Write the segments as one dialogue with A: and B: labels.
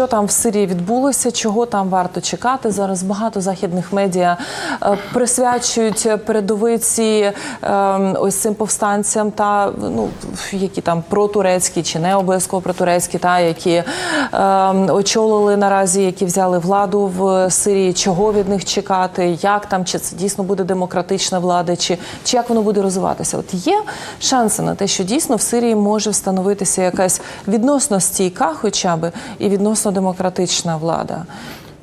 A: що там в Сирії відбулося, чого там варто чекати. Зараз багато західних медіа е, присвячують передовиці е, ось цим повстанцям, та ну які там протурецькі чи не обов'язково протурецькі, та які е, очолили наразі, які взяли владу в Сирії. Чого від них чекати? Як там чи це дійсно буде демократична влада, чи, чи як воно буде розвиватися? От є шанси на те, що дійсно в Сирії може встановитися якась відносно стійка, хоча б і відносно демократична влада.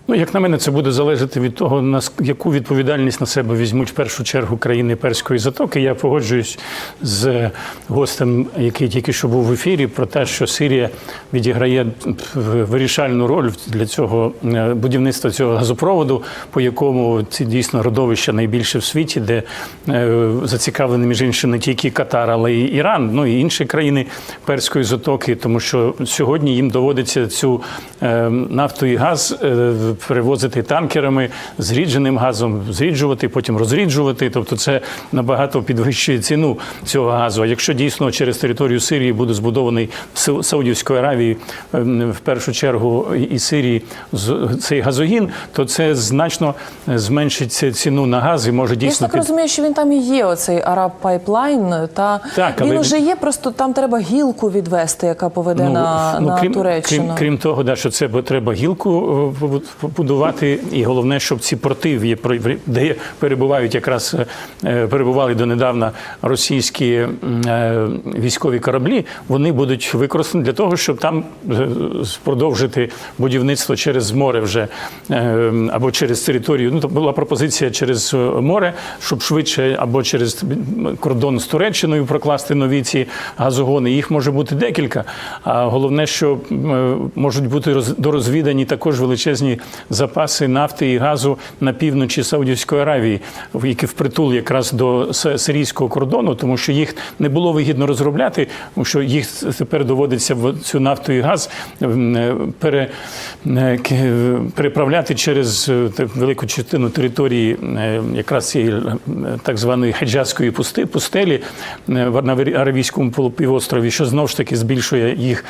B: Ну, як на мене, це буде залежати від того, нас яку відповідальність на себе візьмуть в першу чергу країни перської затоки. Я погоджуюсь з гостем, який тільки що був в ефірі, про те, що Сирія відіграє вирішальну роль для цього е, будівництва цього газопроводу, по якому ці дійсно родовища найбільше в світі, де е, зацікавлені між іншим не тільки Катар, але й Іран, ну і інші країни перської затоки, тому що сьогодні їм доводиться цю е, нафту і газ е, перевозити танкерами, зрідженим газом, зріджувати, потім розріджувати. Тобто, це набагато підвищує ціну цього газу. А якщо дійсно через територію Сирії буде збудований Сау- Саудівської Аравії, ем, в першу чергу і Сирії цей газогін, то це значно зменшить ціну на газ і може
A: Я
B: дійсно
A: так розумію, що він там і є, оцей араб пайплайн. Та
B: Так,
A: він
B: але-
A: уже є, просто там треба гілку відвести, яка поведе на, на
B: ну, крім,
A: Туреччину.
B: Крім, крім того, да, що це треба гілку побудувати, і головне, щоб ці порти, в де перебувають якраз е, перебували донедавна російські е, військові кораблі, вони будуть використані для того, щоб там е, продовжити будівництво через море вже або через територію. Ну, то була пропозиція через море, щоб швидше або через кордон з Туреччиною прокласти нові ці газогони. Їх може бути декілька. А головне, що можуть бути роз- дорозвідані також величезні запаси нафти і газу на півночі Саудівської Аравії, які впритул якраз до сирійського кордону, тому що їх не було вигідно розробляти, тому що їх тепер доводиться в цю нафту і газ е, пере, е, е, переправляти через велику частину території якраз цієї так званої хеджазської пусти, пустелі на Аравійському полу- півострові, що знову ж таки збільшує їх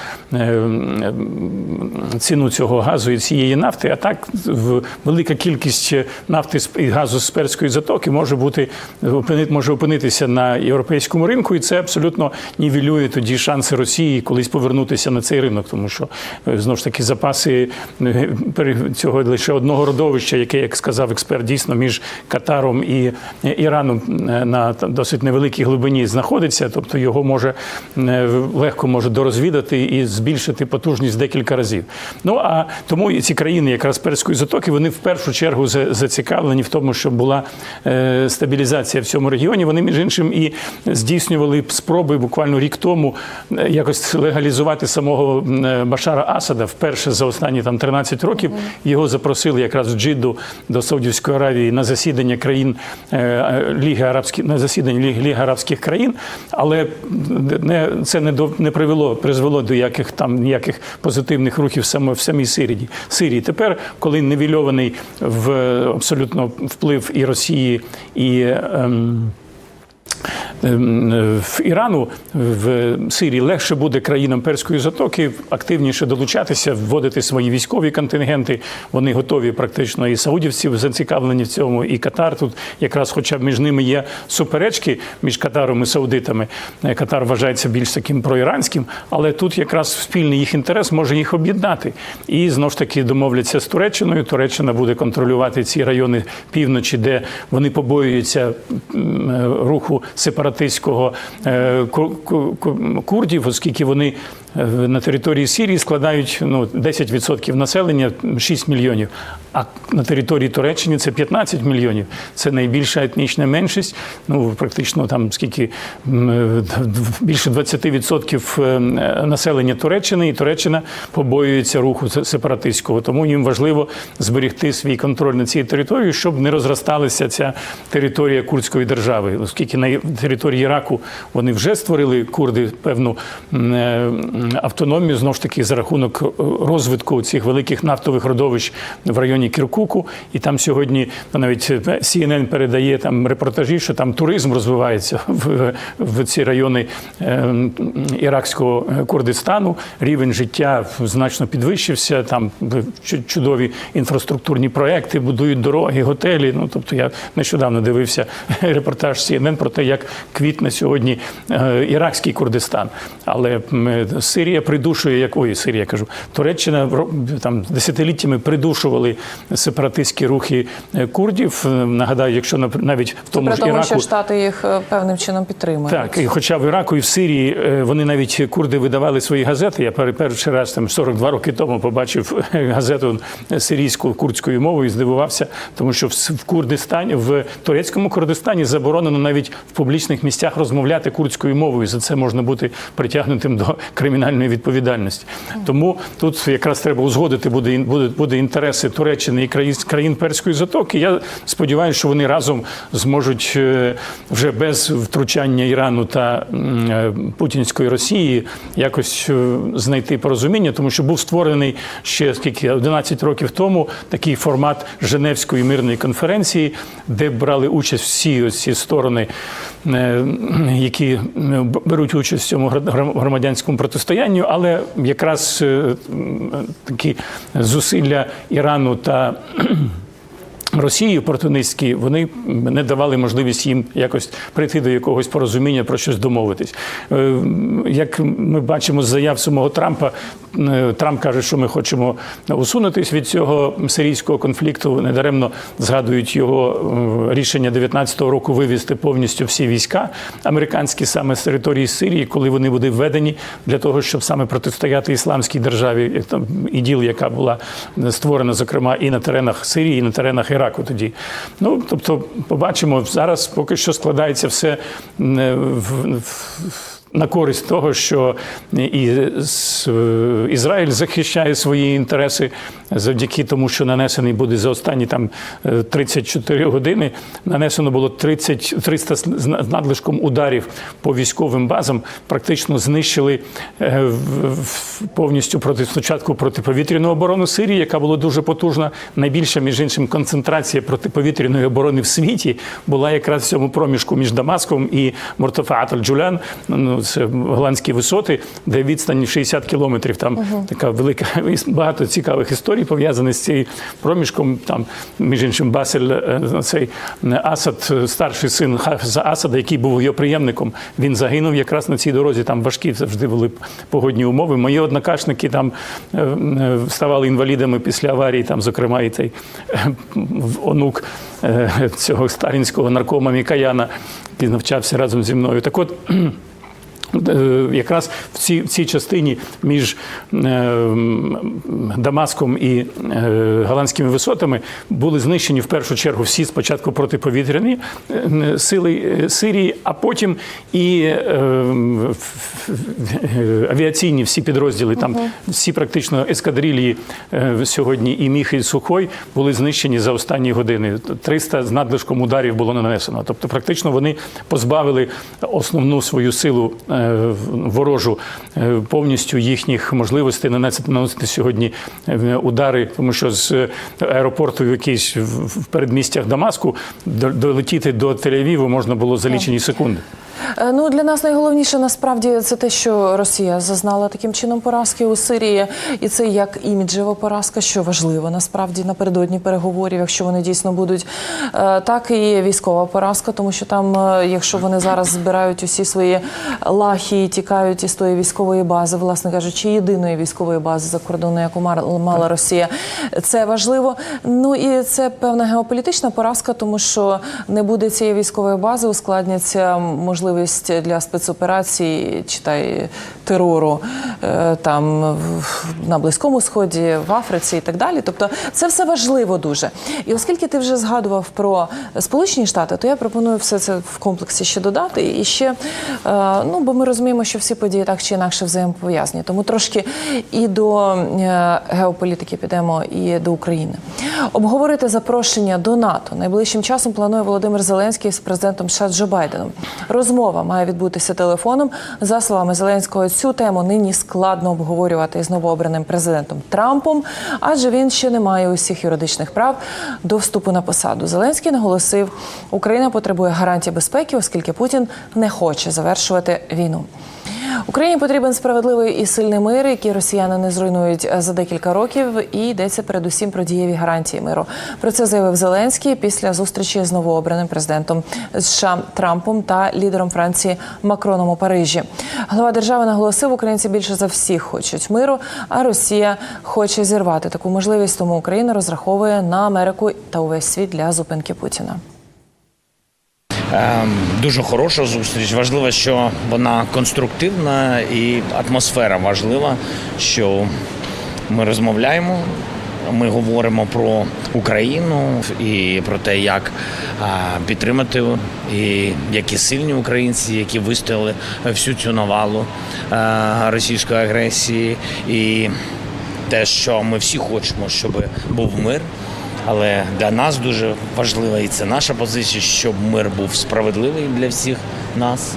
B: ціну цього газу і цієї нафти. А так в- велика кількість нафти і газу з перської затоки може бути може опинитися на європейському ринку, і це абсолютно нівелює тоді шанси Росії колись повернутися на цей ринок, тому що е, знову ж таки запаси е, цього лише одного родовища, яке, як сказав експерт, дійсно між Катаром і е, Іраном на досить невеликій глибині знаходиться, тобто його може легко може дорозвідати і збільшити потужність декілька разів. Ну а тому ці країни, якраз перської затоки, вони в першу чергу за- зацікавлені в тому, щоб була е, стабілізація в цьому регіоні. Вони між іншим і здійснювали спроби буквально рік тому е, якось легалізувати самого е, Башара Асада вперше за останні там 13 років. Його запросили якраз в Джидду до Саудівської Аравії на засідання країн Ліги Арабських на засідання Ліги, Ліги Арабських країн, але не це не до не привело призвело до яких там ніяких позитивних рухів саме в самій Сирії. Сирії тепер, коли невільований в абсолютно вплив і Росії і. Ем, в Ірану в Сирії легше буде країнам перської затоки активніше долучатися, вводити свої військові контингенти. Вони готові практично і саудівці зацікавлені в цьому, і Катар тут якраз, хоча б між ними є суперечки між Катаром і Саудитами. Е, Катар вважається більш таким проіранським, але тут якраз спільний їх інтерес може їх об'єднати. І знову ж таки домовляться з Туреччиною. Туреччина буде контролювати ці райони півночі, де вони побоюються е, руху сепаратистського е, ку- ку- ку- курдів, оскільки вони на території Сирії складають ну, 10% населення 6 мільйонів. А на території Туреччини це 15 мільйонів. Це найбільша етнічна меншість. Ну практично там скільки більше 20% е, населення Туреччини, і Туреччина побоюється руху сепаратистського. Тому їм важливо зберегти свій контроль над цією територією, щоб не розросталася ця територія курдської держави, оскільки на території Іраку вони вже створили курди певну е, автономію знову ж таки за рахунок е, розвитку цих великих нафтових родовищ в районі Кіркуку. І там сьогодні ну, навіть CNN передає там репортажі, що там туризм розвивається в, в ці райони е, іракського Курдистану. Рівень життя значно підвищився. Там чудові інфраструктурні проекти, будують дороги, готелі. Ну тобто я нещодавно дивився репортаж CNN про те, як квітне сьогодні е, іракський Курдистан. Але Сирія придушує, як ой, Сирія кажу, Туреччина там десятиліттями придушували сепаратистські рухи е, курдів. Е, Нагадаю, якщо навіть в тому
A: При
B: ж
A: тому,
B: Іраку
A: що Штати їх е, певним чином підтримують.
B: так, і хоча в Іраку і в Сирії вони навіть курди видавали свої газети. Я пер- перший раз там 42 роки тому побачив газету сирійську курдською мовою і здивувався, тому що в Курдистані, в турецькому Курдистані заборонено навіть в публічних місцях розмовляти курдською мовою. За це можна бути притягнутим до кримінальної відповідальності. Тому тут якраз треба узгодити буде, буде, буде інтереси Туреччини і країн, країн Перської затоки. Я сподіваюся, що вони разом зможуть е, вже без втручання Ірану та е, путінської Росії якось е, знайти порозуміння, тому що був створений ще скільки 11 років тому такий формат Женевської мирної конференції, де брали участь всі ось ці сторони, які беруть участь в цьому гра- грам- протистоянні, але якраз е, такі зусилля Ірану та Росії опортунистські, вони не давали можливість їм якось прийти до якогось порозуміння про щось домовитись. Е, Як ми бачимо з заяв самого Трампа, е, Трамп каже, що ми хочемо усунутись від цього сирійського конфлікту. Недаремно згадують його е, рішення 19-го року вивести повністю всі війська американські саме з території Сирії, коли вони будуть введені для того, щоб саме протистояти ісламській державі, як там іділ, яка була створена, зокрема, і на теренах Сирії, і на теренах Іраку тоді. Ну тобто, побачимо зараз, поки що складається все м, в. На користь того, що і е, Ізраїль захищає свої інтереси завдяки тому, що нанесений буде за останні там е, 34 години. Нанесено було 30, 300 з надлишком ударів по військовим базам. Практично знищили е, повністю проти спочатку протиповітряну оборону Сирії, яка була дуже потужна. Найбільша, між іншим, концентрація протиповітряної оборони в світі була якраз в цьому проміжку між Дамаском і Мортофаат аль-Джулян. Ну, це голландські висоти, де відстань 60 кілометрів. Там така велика багато цікавих історій пов'язаних з цим проміжком. Там, між іншим, Басель, е, цей е, Асад, е, старший син Хафеза Асада, який був його приємником, він загинув якраз на цій дорозі. Там важкі завжди були погодні умови. Мої однокашники там ставали інвалідами після аварії, там, зокрема, і цей онук цього сталінського наркома Мікаяна, який навчався разом зі мною. Так от. Е, Якраз в цій, в цій частині між е, Дамаском і е, голландськими висотами були знищені в першу чергу всі спочатку протиповітряні сили Сирії, а потім і авіаційні всі підрозділи. Там всі практично ескадрилії сьогодні і Міг, і Сухой були знищені за останні години. 300 з надлишком ударів було нанесено. Тобто, практично вони позбавили основну свою силу е, ворожу е, повністю їхніх можливостей наносити, наносити сьогодні е, удари, тому що з аеропорту в якийсь в передмістях Дамаску до- долетіти до Тель-Авіву можна було за лічені секунди.
A: Е, Ну для нас найголовніше насправді це те, що Росія зазнала таким чином поразки у Сирії, і це як іміджева поразка, що важливо насправді напередодні переговорів, якщо вони дійсно будуть. Е, так і військова поразка, тому що там, е, якщо вони зараз збирають усі свої лахи і тікають із тої військової бази, власне кажучи, єдиної військової бази за кордону, яку мала Росія, це важливо. Ну і це певна геополітична поразка, тому що не буде цієї військової бази, ускладняться можливість для спецоперацій, читай терору е, там на Близькому Сході, в Африці і так далі. Тобто це все важливо дуже. І оскільки ти вже згадував про Сполучені Штати, то я пропоную все це в комплексі ще додати. І ще е, ну бо ми розуміємо, що всі події так чи інакше взаємопов'язані. Тому трошки і до е, геополітики підемо, і до України. Обговорити запрошення до НАТО найближчим часом планує Володимир Зеленський з президентом США Джо Байденом. Розмови розмова має відбутися телефоном. За словами Зеленського, цю тему нині складно обговорювати з новообраним президентом Трампом, адже він ще не має усіх юридичних прав до вступу на посаду. Зеленський наголосив, Україна потребує гарантій безпеки, оскільки Путін не хоче завершувати війну. Україні потрібен справедливий і сильний мир, який росіяни не зруйнують за декілька років. І йдеться передусім про дієві гарантії миру. Про це заявив Зеленський після зустрічі з новообраним президентом США Трампом та лідером Франції Макроном у Парижі. Глава держави наголосив, українці більше за всіх хочуть миру, а Росія хоче зірвати таку можливість. Тому Україна розраховує на Америку та увесь світ для зупинки Путіна.
C: Ем, Дуже хороша зустріч. Важливо, що вона конструктивна і атмосфера важлива, що ми розмовляємо. Ми говоримо про Україну і про те, як підтримати і які сильні українці, які вистояли всю цю навалу російської агресії, і те, що ми всі хочемо, щоб був мир. Але для нас дуже важлива і це наша позиція, щоб мир був справедливий для всіх нас,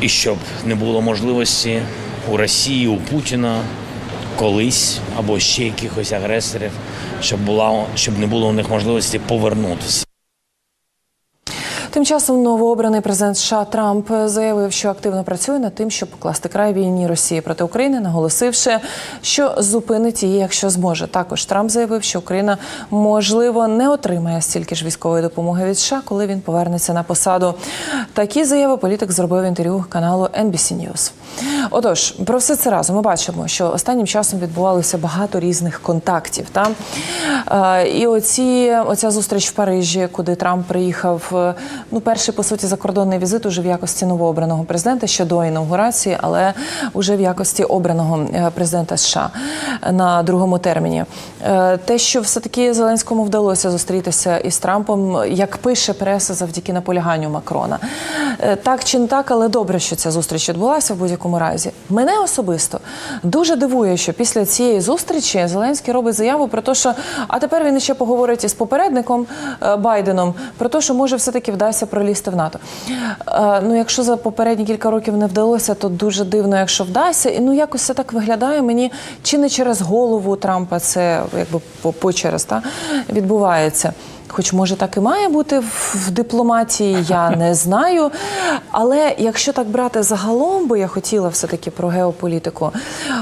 C: і щоб не було можливості у Росії, у Путіна колись або ще якихось агресорів, щоб була щоб не було у них можливості повернутися.
A: Тим часом новообраний президент США Трамп заявив, що активно працює над тим, щоб покласти край війні Росії проти України, наголосивши, що зупинить її, якщо зможе. Також Трамп заявив, що Україна можливо не отримає стільки ж військової допомоги від США, коли він повернеться на посаду. Такі заяви політик зробив інтерв'ю каналу NBC News. Отож, про все це разом ми бачимо, що останнім часом відбувалося багато різних контактів. Та? І оці, оця зустріч в Парижі, куди Трамп приїхав, ну, перший, по суті, закордонний візит уже в якості новообраного президента ще до інаугурації, але вже в якості обраного е, президента США на другому терміні. Е, Те, що все-таки Зеленському вдалося зустрітися із Трампом, як пише преса завдяки наполяганню Макрона. Е, Так чи не так, але добре, що ця зустріч відбулася в будь-якому разі. Мене особисто дуже дивує, що після цієї зустрічі Зеленський робить заяву про те, що а тепер він ще поговорить із попередником е, Байденом про те, що може все-таки вдасться пролізти в НАТО. Е, Ну, якщо за попередні кілька років не вдалося, то дуже дивно, якщо вдасться. І ну якось це так виглядає мені, чи не через голову Трампа це якби по, по через та відбувається. Хоч може так і має бути в в дипломатії, я не знаю. Але якщо так брати загалом, бо я хотіла все-таки про геополітику,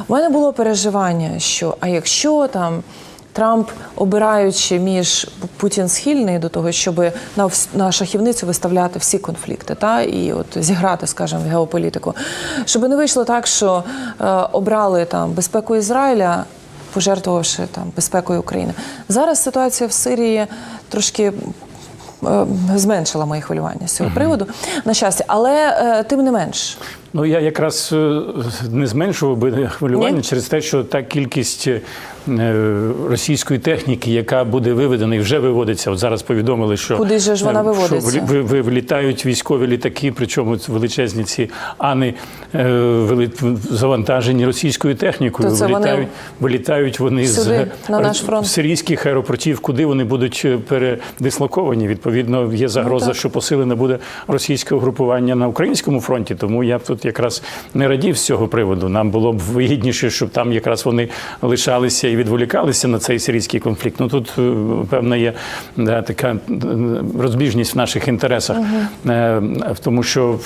A: у мене було переживання, що а якщо там. Трамп, обираючи між Путін схильний до того, щоб на на шахівницю виставляти всі конфлікти, та і от зіграти, скажімо, в геополітику, щоб не вийшло так, що е, обрали там безпеку Ізраїля, пожертвувавши там безпекою України. Зараз ситуація в Сирії трошки. е, Зменшила мої хвилювання з цього приводу, на щастя, але е, тим не менш,
B: Ну я якраз е, не зменшував би хвилювання
A: Ні?
B: через те, що та кількість е, російської техніки, яка буде виведена і вже виводиться. От зараз повідомили, що
A: Куди ж вона
B: е,
A: виводиться?
B: Що вилітають військові літаки, причому величезні ці ани е, завантажені російською технікою.
A: Це вони
B: вилітають, вилітають вони
A: сюди,
B: з
A: на наш фронт?
B: сирійських аеропортів, куди вони будуть е, передислоковані. Відповідно, є загроза,
A: Ну,
B: що посилене буде російське угрупування на українському фронті. Тому я б тут якраз не радів з цього приводу. Нам було б вигідніше, щоб там якраз вони лишалися і відволікалися на цей сирійський конфлікт. Ну тут е, певна є да, така е, розбіжність в наших інтересах, в тому, що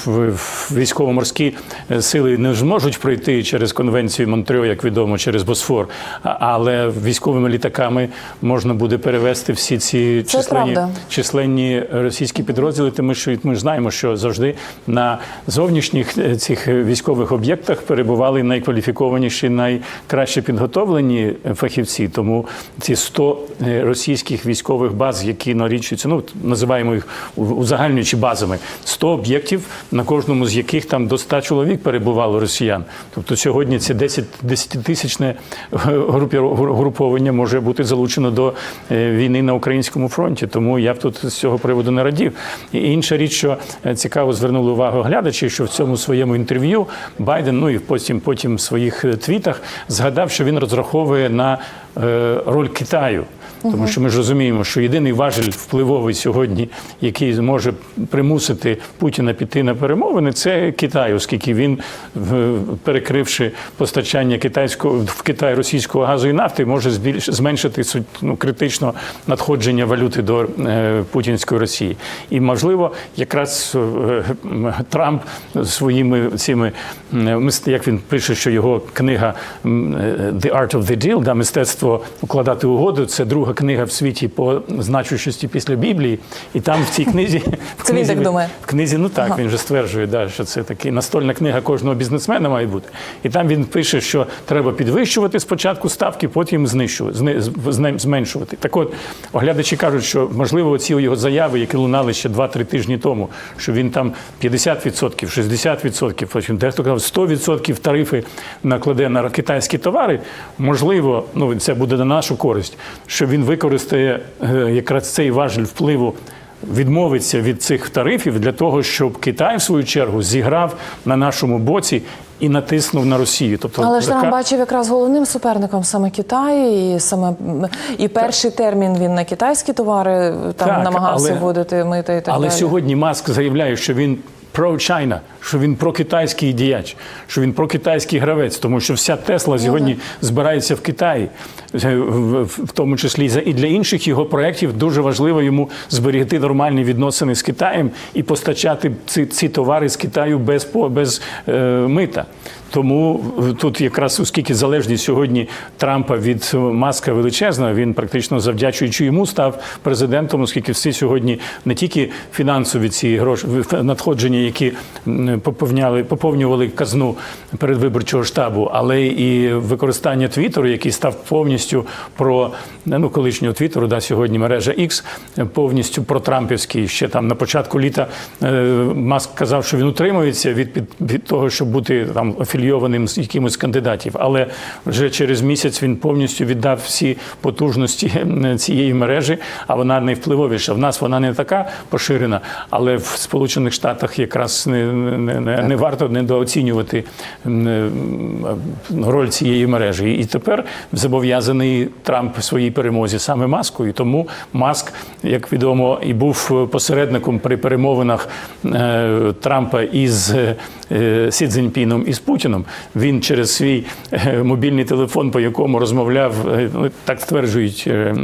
B: військово-морські сили не зможуть пройти через конвенцію Монтрьо, як відомо, через Босфор, але військовими літаками можна буде перевести всі ці
A: Це
B: численні,
A: правда.
B: численні російські підрозділи, тому що ми ж знаємо, що завжди на зовнішніх цих військових об'єктах перебували найкваліфікованіші, найкраще підготовлені фахівці. Тому ці 100 е, російських військових баз, які налічуються, ну називаємо їх узагальнюючи базами, 100 об'єктів, на кожному з яких там до 100 чоловік перебувало росіян. Тобто сьогодні це 10 10-тисячне групі- груповання може бути залучено до е, війни на українському фронті. Тому я б тут з цього приводу не радів. І інша річ, що е, цікаво звернули увагу глядачі, що в цьому своєму інтерв'ю Байден, ну і потім потім в своїх е, твітах згадав, що він розраховує на е, роль Китаю. Тому що ми ж розуміємо, що єдиний важель впливовий сьогодні, який зможе примусити Путіна піти на перемовини, це Китай, оскільки він, перекривши постачання китайського в Китай російського газу і нафти, може збільш зменшити ну, критично надходження валюти до е, путінської Росії. І можливо, якраз е, Трамп своїми цими м, як він пише, що його книга е, The Art of the Deal, да, мистецтво укладати угоду. Це друга книга в світі по значущості після Біблії. І там в цій книзі в
A: Це він
B: книзі,
A: так думає?
B: В книзі, ну так, він же стверджує, да, що це такий настольна книга кожного бізнесмена має бути. І там він пише, що треба підвищувати спочатку ставки, потім знищувати, зменшувати. Так от, оглядачі кажуть, що можливо ці його заяви, які лунали ще 2-3 тижні тому, що він там 50%, 60%, потім дехто казав 100% тарифи накладе на китайські товари. Можливо, ну це буде на нашу користь, що він використає е, якраз цей важель впливу відмовиться від цих тарифів для того, щоб Китай, в свою чергу, зіграв на нашому боці і натиснув на Росію. Тобто,
A: Але ж
B: така-
A: Трамп бачив якраз головним суперником саме Китай, і саме і перший термін він на китайські товари там
B: Так,
A: намагався
B: але-
A: вводити мита і так
B: Але
A: далі.
B: сьогодні Маск заявляє, що він про-Чайна, що він прокитайський діяч, що він прокитайський гравець, тому що вся Тесла сьогодні збирається в Китаї, Е, в, тому числі і для інших його проєктів дуже важливо йому зберегти нормальні відносини з Китаєм і постачати ці, ці товари з Китаю без, без е, мита. Тому тут якраз оскільки залежність сьогодні Трампа від Маска величезна, він практично завдячуючи йому став президентом, оскільки всі сьогодні не тільки фінансові ці гроші надходження, які поповняли, поповнювали казну передвиборчого штабу, але і використання Твіттеру, який став повністю про ну колишнього Твіттеру, да сьогодні мережа X, повністю протрампівський. Ще там на початку літа е, Маск казав, що він утримується від, від того, щоб бути там афільйованим з якимось кандидатів. Але вже через місяць він повністю віддав всі потужності е, цієї мережі, а вона найвпливовіша. В нас вона не така поширена, але в Сполучених Штатах якраз не, не, не, не варто недооцінювати м, роль цієї мережі. І тепер зобов'язаний Трамп в своїй перемозі саме маскою. Тому Маск, як відомо, і був посередником при перемовинах е, Трампа із е, Сі Цзіньпіном і з Путіном. Він через свій е, мобільний телефон, по якому розмовляв, е, ну, так стверджують е,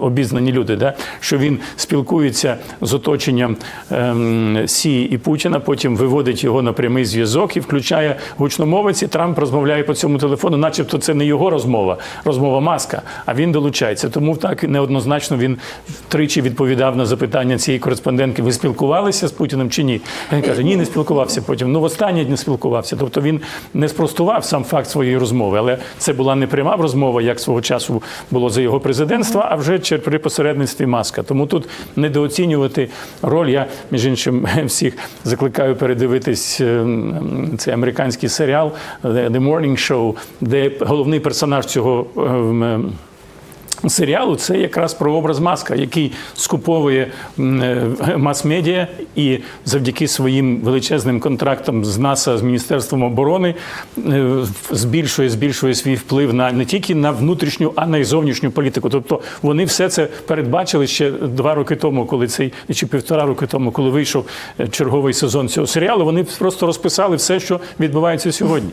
B: обізнані люди, да, що він спілкується з оточенням ем, Сі і Путіна, потім виводить його на прямий зв'язок і включає гучномовець, і Трамп розмовляє по цьому телефону, начебто це не його розмова, розмова Маска, а він долучається. Тому так неоднозначно він тричі відповідав на запитання цієї кореспондентки: ви спілкувалися з Путіним чи ні? Він каже, ні, не спілкувався потім. Ну, востаннє не спілкувався. Тобто він не спростував сам факт своєї розмови, але це була не пряма розмова, як свого часу було за його президентства, а вже при посередництві маска. Тому тут недооцінювати роль. Я між іншим всіх закликаю передивитись е, цей американський серіал The The Morning Show, де головний персонаж цього. Серіалу це якраз про образ маска, який скуповує е, мас-медіа і завдяки своїм величезним контрактам з НАСА, з Міністерством оборони е, збільшує, збільшує свій вплив на не тільки на внутрішню, а на й зовнішню політику. Тобто вони все це передбачили ще два роки тому, коли цей чи півтора роки тому, коли вийшов е, черговий сезон цього серіалу. Вони просто розписали все, що відбувається сьогодні.